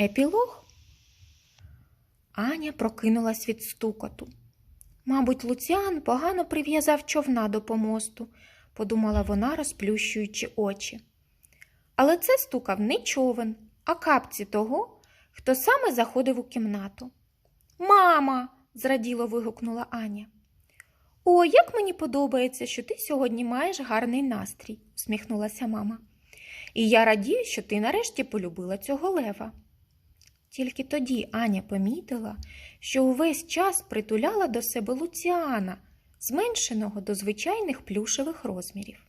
Епілог Аня прокинулась від стукоту. Мабуть, Луціан погано прив'язав човна до помосту, подумала вона, розплющуючи очі. Але це стукав не човен, а капці того, хто саме заходив у кімнату. Мама. зраділо вигукнула Аня. О, як мені подобається, що ти сьогодні маєш гарний настрій, усміхнулася мама. І я радію, що ти нарешті полюбила цього лева. Тільки тоді Аня помітила, що увесь час притуляла до себе Луціана, зменшеного до звичайних плюшевих розмірів.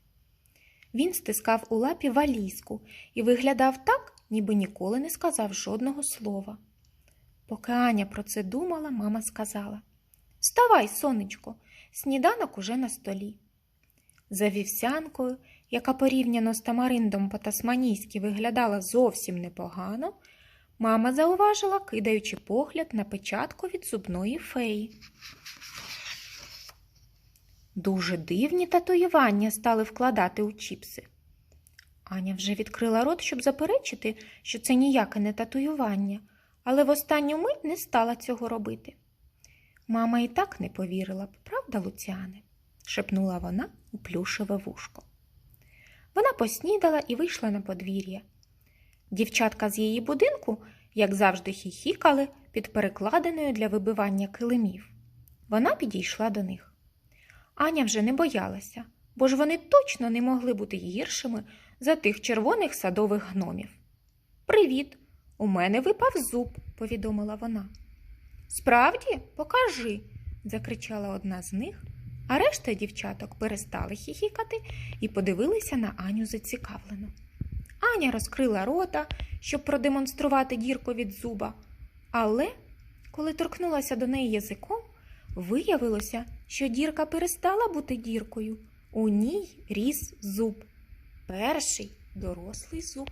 Він стискав у лапі валізку і виглядав так, ніби ніколи не сказав жодного слова. Поки Аня про це думала, мама сказала Вставай, сонечко, сніданок уже на столі. За вівсянкою, яка порівняно з тамариндом по-тасманійськи виглядала зовсім непогано, мама зауважила, кидаючи погляд на печатку від зубної феї. Дуже дивні татуювання стали вкладати у чіпси. Аня вже відкрила рот, щоб заперечити, що це ніяке не татуювання, але в останню мить не стала цього робити. Мама і так не повірила б, правда, Луціане? шепнула вона у плюшеве вушко. Вона поснідала і вийшла на подвір'я. Дівчатка з її будинку, як завжди, хіхікали під перекладиною для вибивання килимів. Вона підійшла до них. Аня вже не боялася, бо ж вони точно не могли бути гіршими за тих червоних садових гномів. Привіт! У мене випав зуб, повідомила вона. Справді, покажи, закричала одна з них, а решта дівчаток перестали хіхікати і подивилися на Аню зацікавлено. Аня розкрила рота, щоб продемонструвати дірку від зуба, але, коли торкнулася до неї язиком, виявилося, що дірка перестала бути діркою. У ній ріс зуб. Перший дорослий зуб.